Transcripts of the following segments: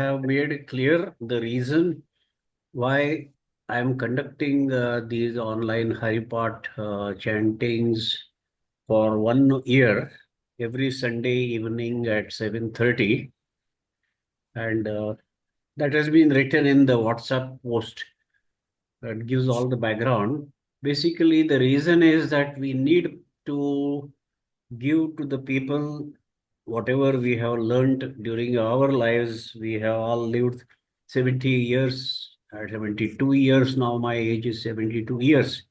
have made clear the reason why I am conducting uh, these online Haripat uh, chantings for one year every Sunday evening at 7.30. And uh, that has been written in the WhatsApp post that gives all the background. Basically, the reason is that we need to give to the people whatever we have learned during our lives. We have all lived 70 years, uh, 72 years now. My age is 72 years.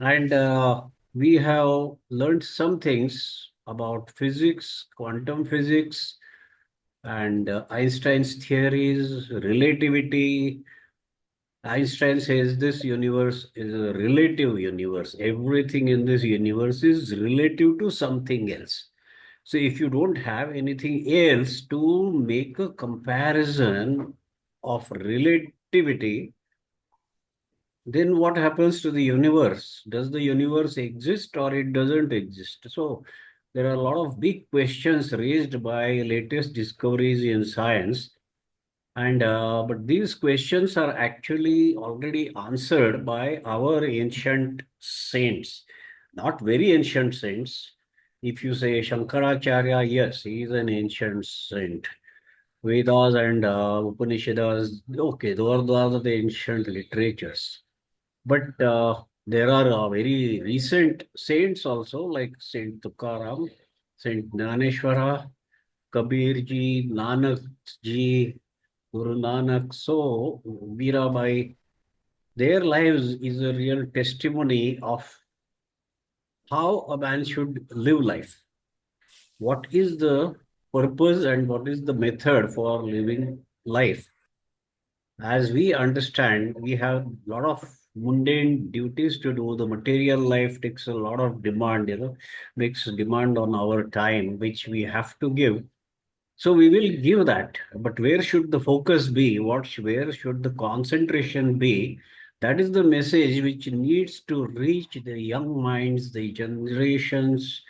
And uh, we have learned some things about physics, quantum physics, and uh, Einstein's theories, relativity. Einstein says this universe is a relative universe. Everything in this universe is relative to something else. So if you don't have anything else to make a comparison of relativity, then what happens to the universe? Does the universe exist or it doesn't exist? So there are a lot of big questions raised by latest discoveries in science. And uh, but these questions are actually already answered by our ancient saints, not very ancient saints. If you say Shankaracharya, yes, he is an ancient saint. Vedas and uh, Upanishads, okay, those are the ancient literatures. But uh, there are uh, very recent saints also, like Saint Tukaram, Saint Naneshwara, Kabir ji, Nanak ji, Guru Nanak. So, Mirabai, their lives is a real testimony of how a man should live life. What is the purpose and what is the method for living life? As we understand, we have a lot of mundane duties to do. The material life takes a lot of demand, you know, makes demand on our time, which we have to give. So we will give that, but where should the focus be? What where should the concentration be? That is the message which needs to reach the young minds, the generations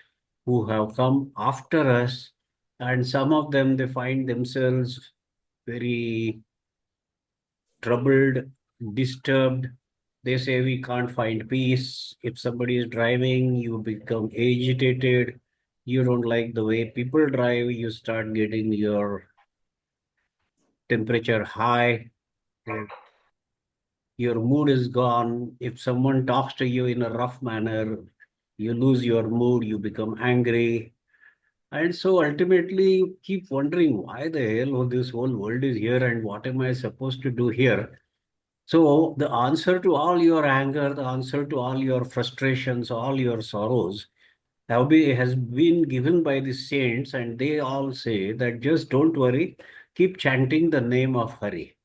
who have come after us, and some of them they find themselves very troubled, disturbed, they say we can't find peace. If somebody is driving, you become agitated. You don't like the way people drive. You start getting your temperature high. Your mood is gone. If someone talks to you in a rough manner, you lose your mood. You become angry. And so ultimately, you keep wondering why the hell this whole world is here and what am I supposed to do here? So the answer to all your anger, the answer to all your frustrations, all your sorrows, have has been given by the saints, and they all say that just don't worry, keep chanting the name of Hari.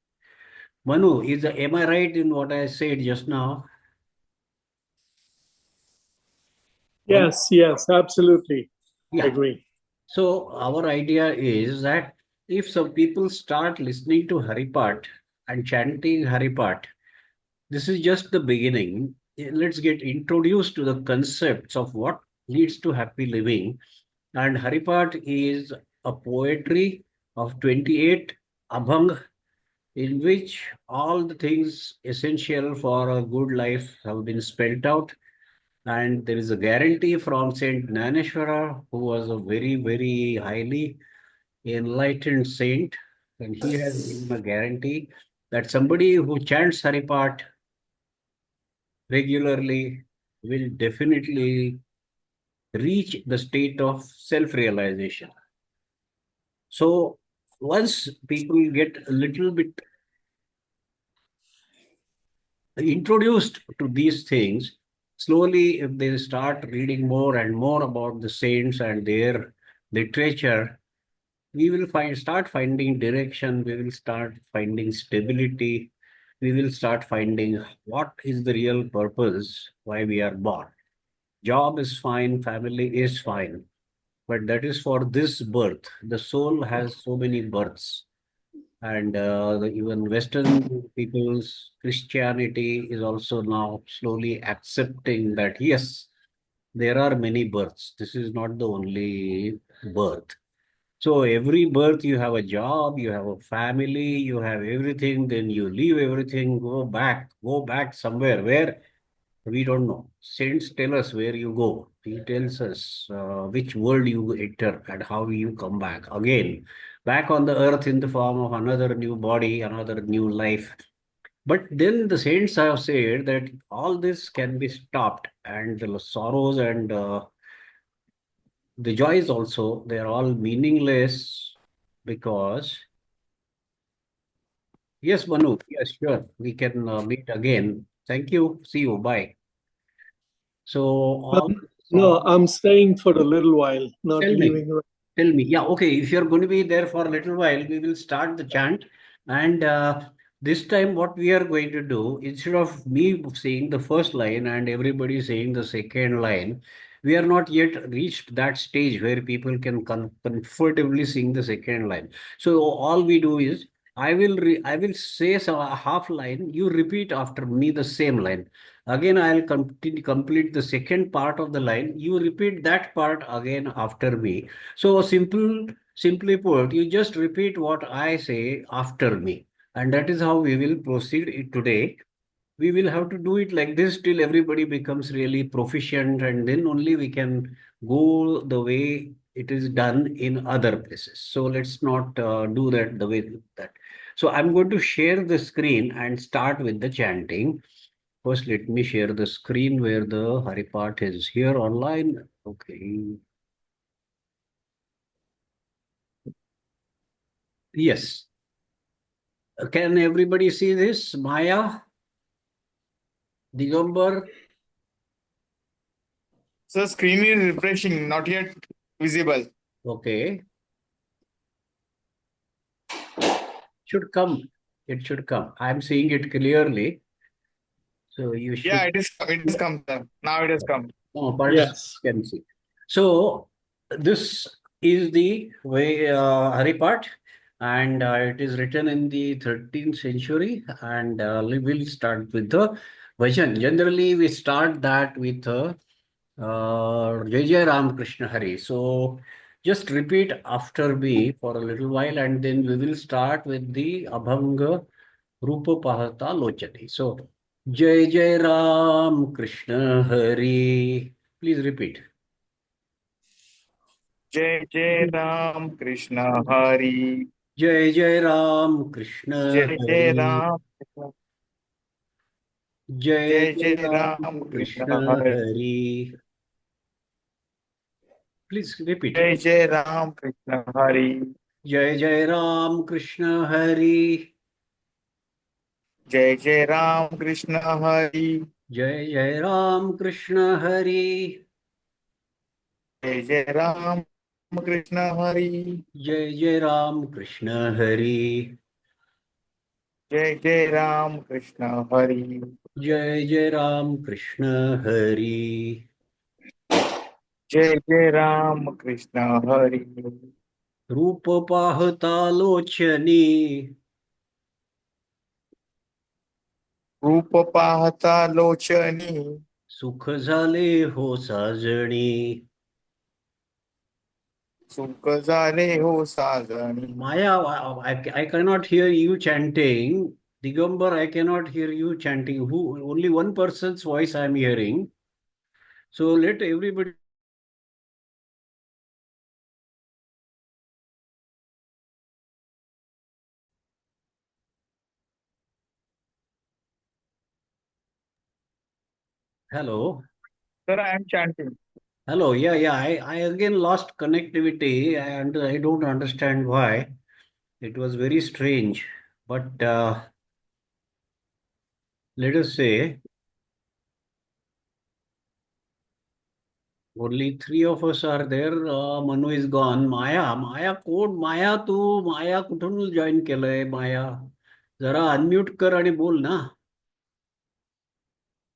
Manu, is am I right in what I said just now? Yes, yes, absolutely. Yeah. I agree. So our idea is that if some people start listening to Haripat and chanting Haripat, this is just the beginning. Let's get introduced to the concepts of what leads to happy living. And Haripat is a poetry of 28 abhang in which all the things essential for a good life have been spelled out. And there is a guarantee from Saint Naneshwara, who was a very, very highly enlightened saint. And he has given a guarantee that somebody who chants Haripat regularly will definitely reach the state of self-realization. So once people get a little bit introduced to these things, slowly if they start reading more and more about the saints and their literature, we will find start finding direction, we will start finding stability, we will start finding what is the real purpose why we are born. Job is fine, family is fine, but that is for this birth. The soul has so many births. And uh, the, even Western people's Christianity is also now slowly accepting that yes, there are many births. This is not the only birth. So every birth you have a job, you have a family, you have everything, then you leave everything, go back, go back somewhere where we don't know. Saints tell us where you go. He tells us uh, which world you enter and how you come back again, back on the earth in the form of another new body, another new life. But then the saints have said that all this can be stopped, and the sorrows and uh, the joys also, they are all meaningless because. Yes, Manu, yes, sure, we can uh, meet again. Thank you. See you. Bye. So, all Um, No, I'm staying for a little while, not Tell me. leaving. Tell me, yeah, okay, if you're going to be there for a little while, we will start the chant. And uh, this time, what we are going to do, instead of me saying the first line and everybody saying the second line, we are not yet reached that stage where people can com comfortably sing the second line. So all we do is, I will re I will say so a half line, you repeat after me the same line. Again, I'll complete complete the second part of the line. You repeat that part again after me. So simple, simply put, you just repeat what I say after me. And that is how we will proceed it today. We will have to do it like this till everybody becomes really proficient, and then only we can go the way it is done in other places. So let's not uh, do that the way that. So I'm going to share the screen and start with the chanting. First, let me share the screen where the Haripat is here online. Okay. Yes. Can everybody see this? Maya? Digambar? So screen is refreshing, not yet visible. Okay. Should come. It should come. I'm seeing it clearly. So you should. Yeah, it is. It has come. sir. Now it has come. Oh, participants Yes. can see. So this is the way uh, Haripat, and uh, it is written in the 13th century. And uh, we will start with the bhajan. Generally, we start that with uh, uh, Jai Jai Ram Krishna Hari. So just repeat after me for a little while, and then we will start with the Abhanga Rupa Pahata Lochani. So Jai Jai Ram Krishna Hari. Please repeat. Jai Jai Ram Krishna Hari. Jai Jai Ram Krishna Jai Jai Hari. Ram. Krishna- Jai Jai Ram Krishna Hari. Please repeat जय जय राम कृष्ण हरी। जय जय राम कृष्ण हरी। जय जय राम कृष्ण हरी। जय जय राम कृष्ण हरी। जय जय राम कृष्ण हरी। जय जय राम कृष्ण हरी। जय जय राम कृष्ण हरी। जय जय राम कृष्ण हरी। जय जय राम कृष्ण हरी रूप पाहता लोचनी। रूप पाहता लोचनी। सुख झाले हो साजणी। सुख झाले हो साजणी। Maya I cannot hear you chanting Digambar I cannot hear you chanting who only one person's voice I am hearing so let everybody hello. Sir, I am chanting. Hello, yeah, yeah. I, I again lost connectivity and I don't understand why. It was very strange. But uh, let us say only three of us are there. Uh, Manu is gone. Maya, Maya कोण माया तू माया कुठून join केलंय माया जरा unmute कर आणि बोल ना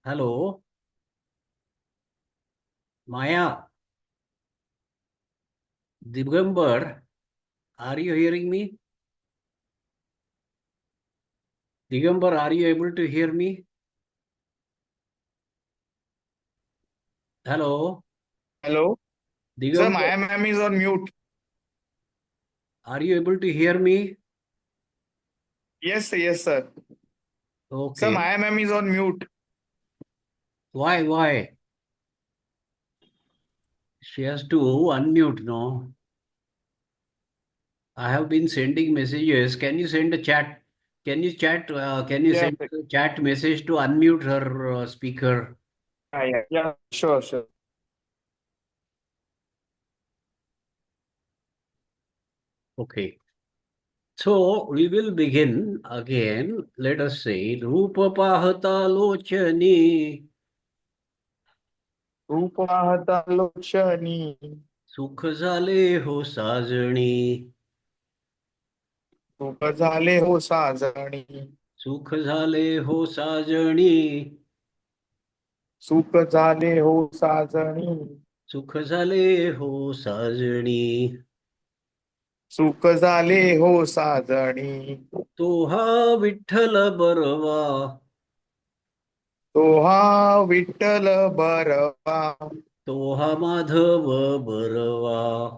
hello Maya, Digamber, are you hearing me? Digamber, are you able to hear me? Hello? Hello? Digamber, Sir, my ma'am is on mute. Are you able to hear me? Yes. Yes, sir. Okay. Sir, my ma'am is on mute. Why, why? She has to unmute, no? I have been sending messages. Can you send a chat? Can you chat? Uh, can you Yeah, send a chat message to unmute her uh, speaker? Yeah, yeah, yeah, sure, sure. Okay. So we will begin again. Let us say, Rupa pahata lochani, रूप पाहता लोचनी सुख झाले हो साजणी, रूप झाले हो साजणी. सुख झाले हो साजणी, सुख झाले हो साजणी. सुख झाले हो साजणी. सुख झाले हो साजणी. तो हा विठ्ठल बरवा, तो हा विठ्ठल बरवा. तो हा माधव बरवा,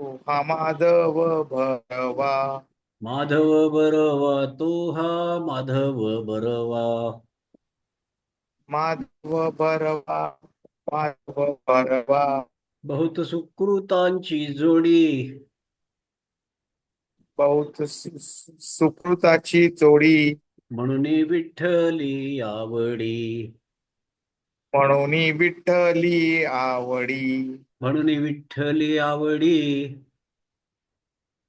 तो हा माधव भरवा माधव बरवा, तो हा माधव बरवा. माधव भरवा माधव भरवा बहुत सुकृतांची जोडी. बहुत सुकृताची जोडी. म्हणून विठ्ठली आवडी. म्हणून विठ्ठली आवडी. म्हणून विठ्ठली आवडी.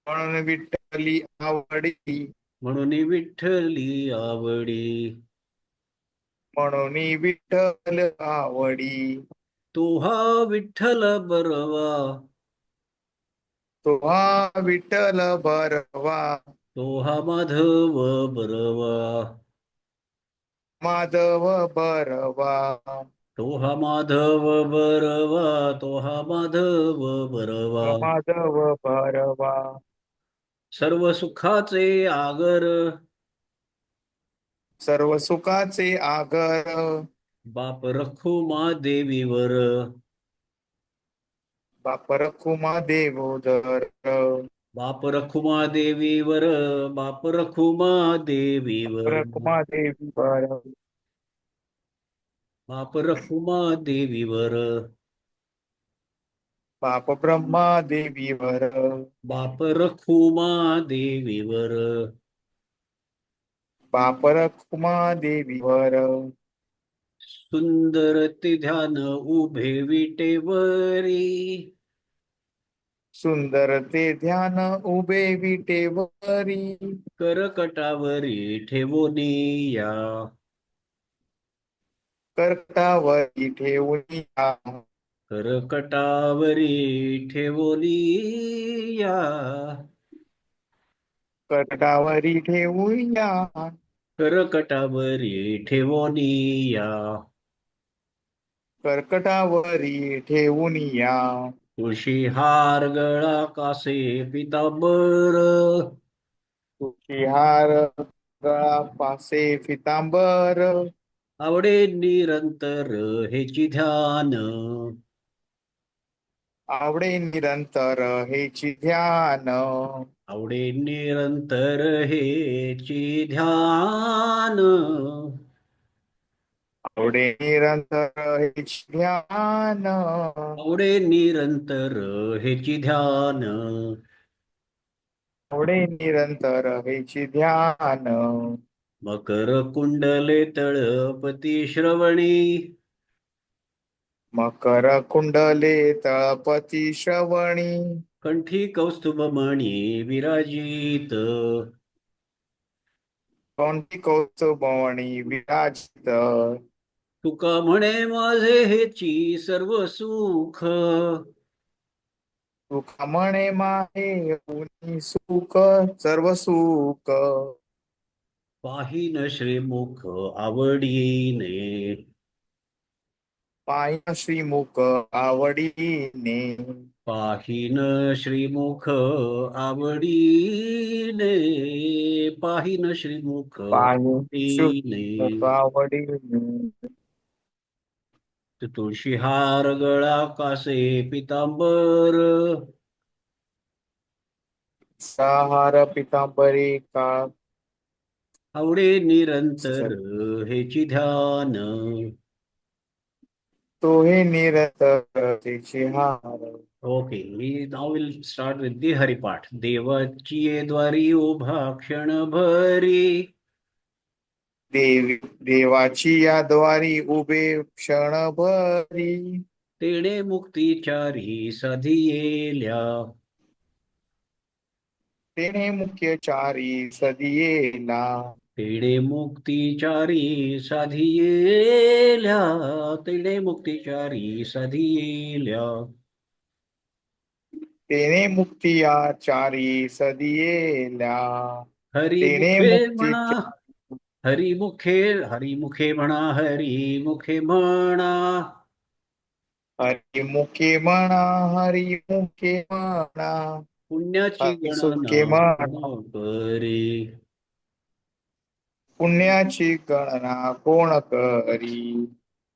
म्हणून विठ्ठली आवडी. म्हणून विठ्ठली आवडी. म्हणून विठ्ठल आवडी. तो हा विठ्ठल बरवा. तो हा विठ्ठल भरवा तो हा माधव बरवा. माधव भरवा तो हा माधव बरवा तो हा माधव बरवा. माधव भरवा सर्व सुखाचे आगर. सर्व सुखाचे आगर. बाप रखुमा देवीवर. बाप रखुमा देवोदर. बाप रखुमा देवीवर बाप रखुमा देवीवर रखुमा देवीवर बाप रखुमा देवीवर बाप ब्रह्मा देवीवर बाप रखुमा देवीवर बाप रखुमा देवीवर सुंदर ते ध्यान उभे विटेवरी. सुंदर ते ध्यान उभे विटेवरी. करकटावरी ठेवोनी या. कर्कटावरी ठेवून या. करकटावरी ठेवोनी या. कर्कटावरी ठेवून या. करकटावरी ठेवोनी या. कर्कटावरी ठेवून या. तुळशी हार गळा कासे पितांबर? तुळशी हार गळा पासे फितांबर आवडे निरंतर हेची ध्यान. आवडे निरंतर हेची ध्यान. आवडे निरंतर हेची ध्यान. आवडे निरंतर हेची ध्यान. आवडे निरंतर हेची ध्यान. आवडे निरंतर हेची ध्यान. मकर कुंडले तळपती श्रवणी. मकर कुंडले तळपती श्रवणी. कंठी कौस्तुभमणी विराजित. कोणती कौस्तुभवणी विराजित। तुका म्हणे माझे हेची सर्व सुख। सुख म्हणे माहे सुख सर्व सुख। पाहिन श्रीमुख आवडीने। पाय श्रीमुख आवडीने. पाहिन श्रीमुख आवडीने पाहिन श्रीमुख पाय आवडीने. श्रीमुख आवडीने. तुळशी हार गळा कासे पितांबर. सहार पितांबरी का? आवडे निरंतर हेची ध्यान. तो हे निरंतर तिची हार. Okay me now will start with the Haripath. देवाची ये द्वारी उभा क्षणभरी. देवी देवाची या द्वारी उभे क्षणभरी. तेणे मुक्तीचारी साधी येल्या. तेने मुख्यचारी सदियेला तेणे मुक्तीचारी साधी येल्या तेणे मुक्तीचारी साधी येल्या तेने मुक्तियाचारी सदियेला तेणे हरिमुखे मुक्ती म्हणा हरिमुखे हरिमुखे म्हणा हरिमुखे म्हणा. हरिमुखे म्हणा हरिमुखे म्हणा. पुण्याची गणना म्हणा. पुण्याची गणना कोण करी?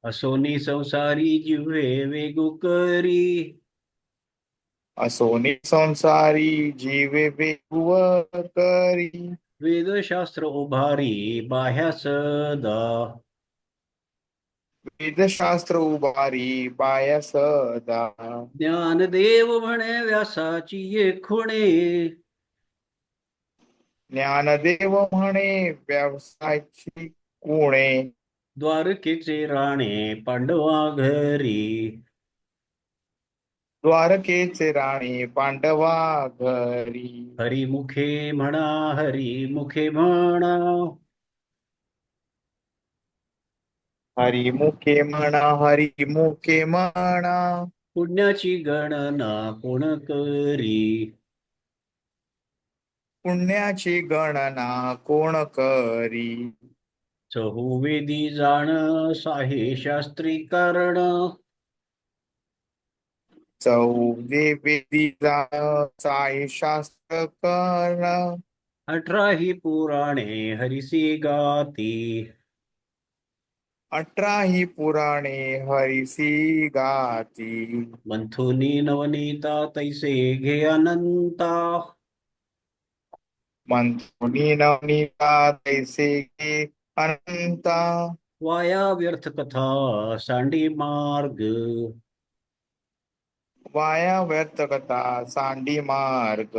असोनी संसारी जिव्हे वेगू करी. असोनी संसारी जीवे वेगुव करी. वेदशास्त्र उभारी बाह्या सदा वेदशास्त्र उभारी बाया सदा ज्ञानदेव म्हणे व्यासाची ये खुणे. ज्ञानदेव म्हणे व्यवसायाची कुणे? द्वारकेचे राणे पांडवा घरी. द्वारकेचे राणे पांडवा घरी. हरिमुखे म्हणा हरिमुखे म्हणा. हरिमुखे म्हणा हरिमुखे म्हणा. पुण्याची गणना कोण करी? पुण्याची गणना कोण करी? चहुवेदी जाण साहे शास्त्री कारण चौदे वेदी जाण साई शास्त्र कर्ण अठराही पुराणे हरिसी गाती. अठराही पुराणे हरिसी गाती. मंथुनी नवनीता तैसे घे अनंता. तैसे गे अनंता वाया व्यर्थ कथा सांडी मार्ग। वाया व्यर्थ कथा सांडी मार्ग।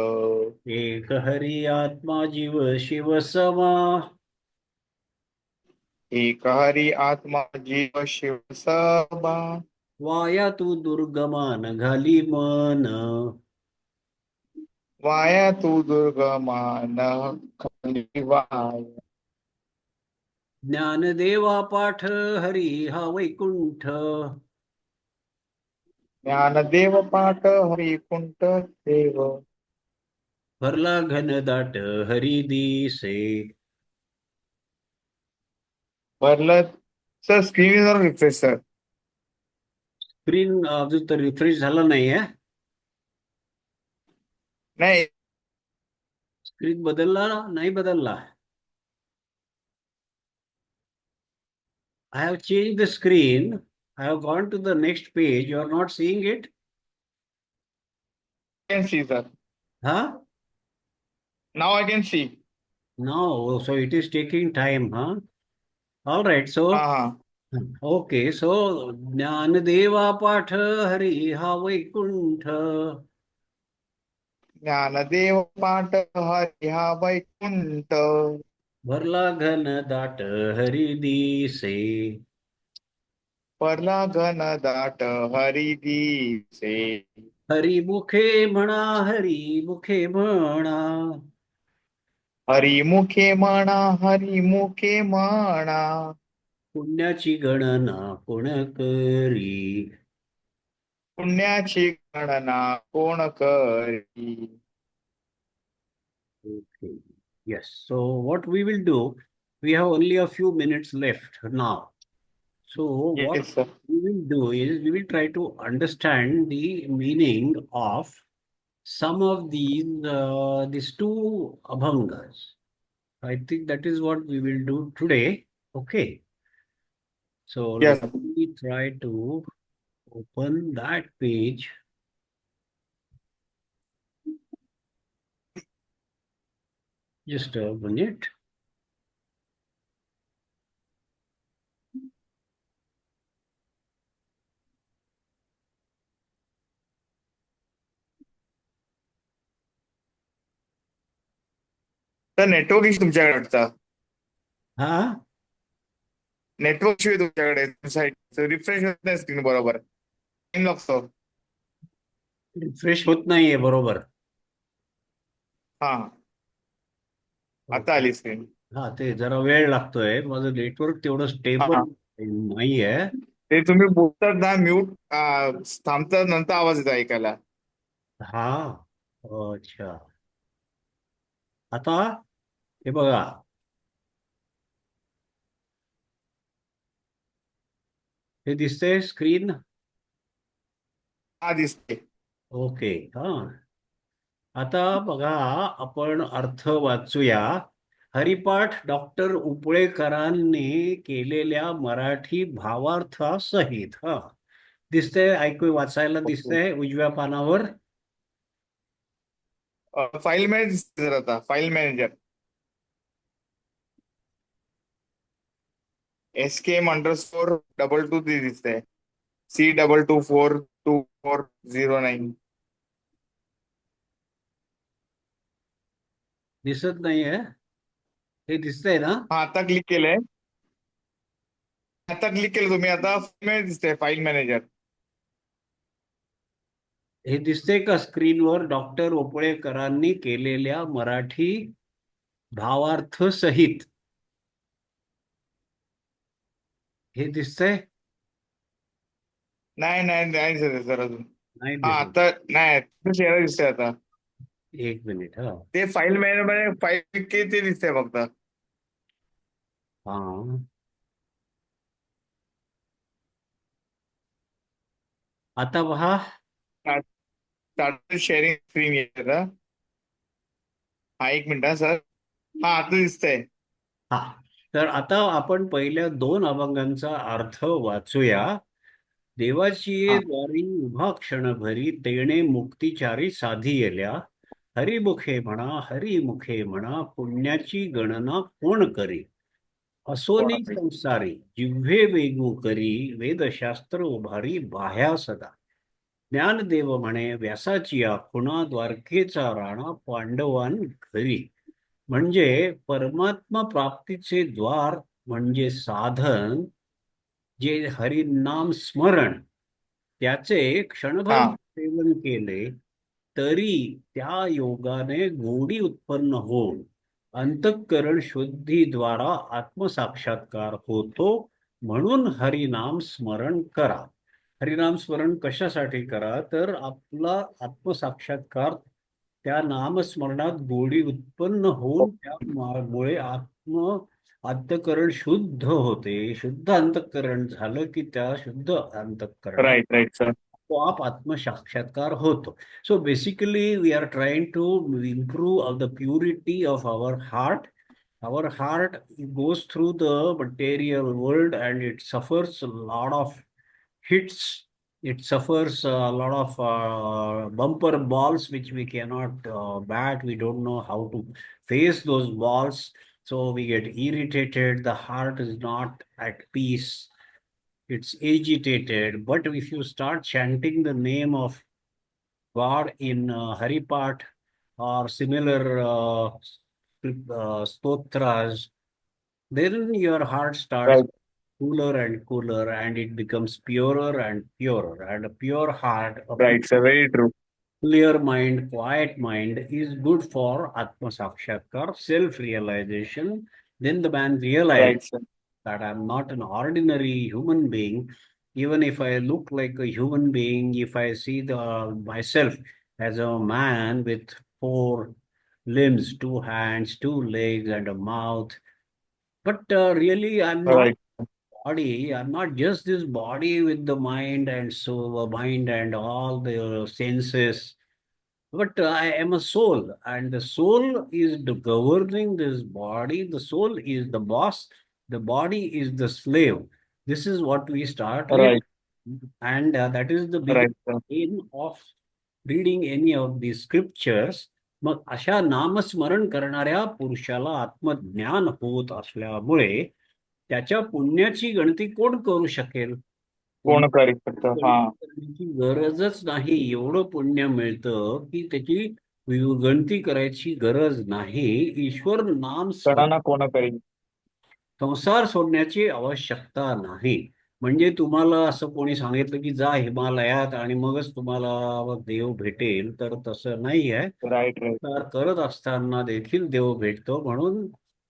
एक हरी आत्मा जीव शिव समा। एक हरी आत्मा जीव शिव सबा वाया तू दुर्गमान घाली मन। वाया तू दुर्गमान वाय. ज्ञानदेवा पाठ हरी हा वैकुंठ. ज्ञानदेव पाठ हरी कुंठ देव. भरला घनदाट हरी दिसे. भरलं सर स्क्रीनवर रिफ्रेश सर स्क्रीन अजून तर रिफ्रेश झाला नाहीये. नाही स्क्रीन बदलला नाही बदलला I have changed the screen. I have gone to the next page. You are not seeing it? can see sir Huh? now I can see No, so it is taking time, huh? All right, so हा हा okay, so ज्ञानदेवा पाठ हरी हा वैकुंठ ज्ञानदेव पाठ हरी हा वैकुंठ. भरला घन दाट हरी दिसे परला घन दाट हरी दिसे हरी मुखे म्हणा हरी मुखे म्हणा हरी मुखे म्हणा हरी मुखे म्हणा पुण्याची गणना कोण करी? पुण्याची गणना कोण करी Okay. Yes. So what we will do, we have only a few minutes left now. So what Yes, sir. we will do is we will try to understand the meaning of some of these uh, these two abhangas. I think that is what we will do today. Okay. So Yes. let me try to open that page. Just a minute. तर network issue तुमच्याकडे वाटतं हा network issue आहे तुमच्याकडे site refresh होत नाही screen बरोबर time लागतो रिफ्रेश होत नाहीये बरोबर. हा. आता आली स्क्रीन हा ते जरा वेळ लागतोय. माझं नेटवर्क तेवढं स्टेबल हा. नाहीये. ते तुम्ही बोलतात ना म्यूट थांबतात नंतर आवाज येतो ऐकायला. हा. अच्छा. आता हे बघा. हे दिसतंय स्क्रीन हा दिसते ओके हा. आता बघा आपण अर्थ वाचूया. हरिपाठ डॉक्टर उपळेकरांनी केलेल्या मराठी भावार्थासहित हा. दिसतंय ऐकू वाचायला दिसतंय उजव्या पानावर. फाईल मॅनेजर दिसते जर आता file manager. S K M underscore double two ते दिसतंय. C double two four two four zero nine दिसत नाहीये हे। दिसतंय ना? हा आता क्लिक केलंय आता क्लिक केलं तुम्ही आता दिसतंय फाईल मॅनेजर हे दिसतंय का स्क्रीनवर डॉक्टर ओपळेकरांनी केलेल्या मराठी भावार्थ सहित। हे दिसतंय नाही नाही नाही सर सर अजून. नाही हा दिसत. आता नाही चेहरा दिसतोय आता. एक मिनिट हा. ते फाईल मॅनेजरमध्ये फाईल के ते दिसतंय फक्त. हा. आता पहा. शेअरिंग स्क्रीन येत हा एक मिनिट हा सर. हा आता दिसतंय. हा. तर आता आपण पहिल्या दोन अभंगांचा अर्थ वाचूया. देवाची. द्वारी उभा क्षणभरी तेणे मुक्तिचारी साधी येल्या हरिमुखे म्हणा हरिमुखे म्हणा पुण्याची गणना कोण करी असोनी? संसारी जिव्हे वेगू करी वेदशास्त्र उभारी बाह्या सदा ज्ञानदेव म्हणे व्यासाची या खुणा द्वारकेचा राणा पांडवान घरी म्हणजे परमात्मा प्राप्तीचे द्वार म्हणजे साधन जे हरिनाम स्मरण त्याचे क्षणभर हा. सेवन केले तरी त्या योगाने गोडी उत्पन्न होऊन अंतःकरण शुद्धीद्वारा आत्मसाक्षात्कार होतो म्हणून हरिनाम स्मरण करा. हरिनाम स्मरण कशासाठी करा? तर आपला आत्मसाक्षात्कार त्या नामस्मरणात गोडी उत्पन्न होऊन त्यामुळे आत्म अंतःकरण शुद्ध होते शुद्ध अंतःकरण झालं की त्या शुद्ध अंतःकरण राईट राईट सर आपोआप आत्मसाक्षात्कार होतो so basically we are trying to improve the purity of our heart our heart goes through the material world and it suffers a lot of hits it suffers a lot of uh, bumper balls which we cannot uh, bat we don't know how to face those balls So we get irritated, the heart is not at peace, it's agitated. But if you start chanting the name of God in uh, Haripat or similar uh, uh, stotras, then your heart starts right. cooler and cooler and it becomes purer and purer. And a pure heart. Right, it's a very true clear mind, quiet mind is good for Atma Sakshatkar, self realization. Then the man realizes right, that I'm not an ordinary human being. Even if I look like a human being, if I see the myself as a man with four limbs, two hands, two legs, and a mouth, but uh, really I'm not right body. I'm not just this body with the mind and so mind and all the senses, but uh, I am a soul, and the soul is the governing this body. The soul is the boss. The body is the slave. This is what we start with, Right. and uh, that is the right beginning sir aim of reading any of these scriptures मग अशा नामस्मरण करणाऱ्या पुरुषाला आत्मज्ञान होत असल्यामुळे त्याच्या पुण्याची गणती कोण करू शकेल? कोण करू शकतं? हा. गणती करण्याची गरजच नाही. एवढं पुण्य मिळतं की त्याची गणती करायची गरज नाही. ईश्वर नाम कोण करीन संसार सोडण्याची आवश्यकता नाही. म्हणजे तुम्हाला असं कोणी सांगितलं की जा हिमालयात आणि मगच तुम्हाला देव भेटेल तर तसं नाही आहे करत असताना देखील देव भेटतो. म्हणून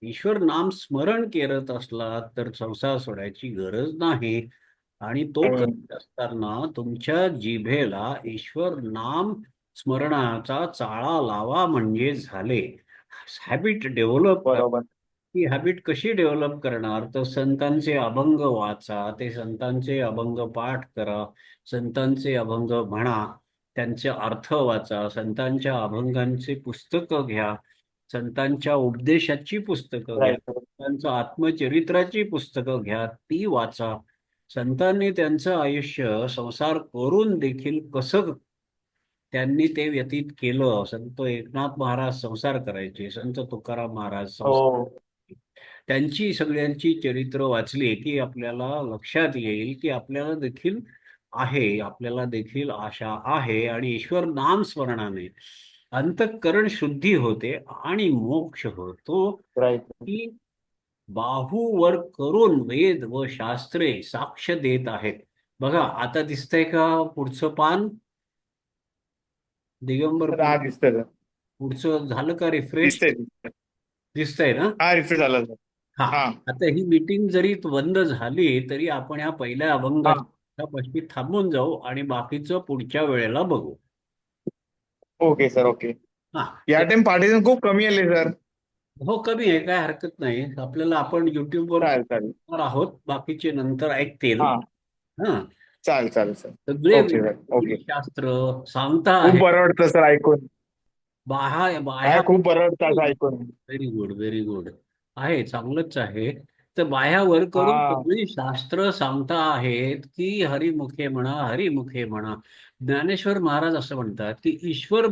ईश्वर नाम स्मरण करत असला तर संसार सोडायची गरज नाही. आणि तो हम्म. करत असताना तुमच्या जिभेला ईश्वर नाम स्मरणाचा चाळा लावा म्हणजे झाले. हॅबिट डेव्हलप ही हॅबिट कशी डेव्हलप करणार? तर संतांचे अभंग वाचा ते संतांचे अभंग पाठ करा संतांचे अभंग म्हणा त्यांचे अर्थ वाचा संतांच्या अभंगांचे पुस्तकं घ्या संतांच्या उपदेशाची पुस्तकं घ्या. संतांचं आत्मचरित्राची पुस्तकं घ्या. ती वाचा. संतांनी त्यांचं आयुष्य संसार करून देखील कसं त्यांनी ते व्यतीत केलं? संत एकनाथ महाराज संसार करायचे. संत तुकाराम महाराज संसार हो. त्यांची सगळ्यांची चरित्र वाचली की आपल्याला लक्षात येईल की आपल्याला देखील आहे. आपल्याला देखील आशा आहे आणि ईश्वर नाम स्मरणाने अंतःकरण शुद्धी होते आणि मोक्ष होतो. की बाहूवर करून वेद व शास्त्रे साक्ष देत आहेत. बघा आता दिसतंय का पुढचं पान? दिगंबर दिसतंय पुढचं झालं का रिफ्रेश दिसतंय ना? हा रिफ्रेश झाला हा. आता ही मीटिंग जरी बंद झाली तरी आपण या पहिल्या अभंगाच्या पाशी थांबून जाऊ आणि बाकीचं पुढच्या वेळेला बघू. Okay sir okay. हा. या टाइम पार्टिसिपंट खूप कमी आले सर. हो कमी आहे काय हरकत नाही. आपल्याला आपण युट्यूबवर चालेल चालेल. बघणार आहोत. बाकीचे नंतर ऐकतील. हा. हा. चालेल चालेल सर. सगळे ओके सर. ओके. शास्त्र सांगता खूप आहे. बरं वाटतं सर ऐकून. बाहा बाह्या खूप बरं वाटतं असं ऐकून. व्हेरी गुड व्हेरी गुड आहे चांगलंच आहे. तर बाह्यावर करून हा. सगळी शास्त्र सांगता आहेत की हरिमुखे म्हणा हरिमुखे म्हणा. ज्ञानेश्वर महाराज असं म्हणतात की ईश्वर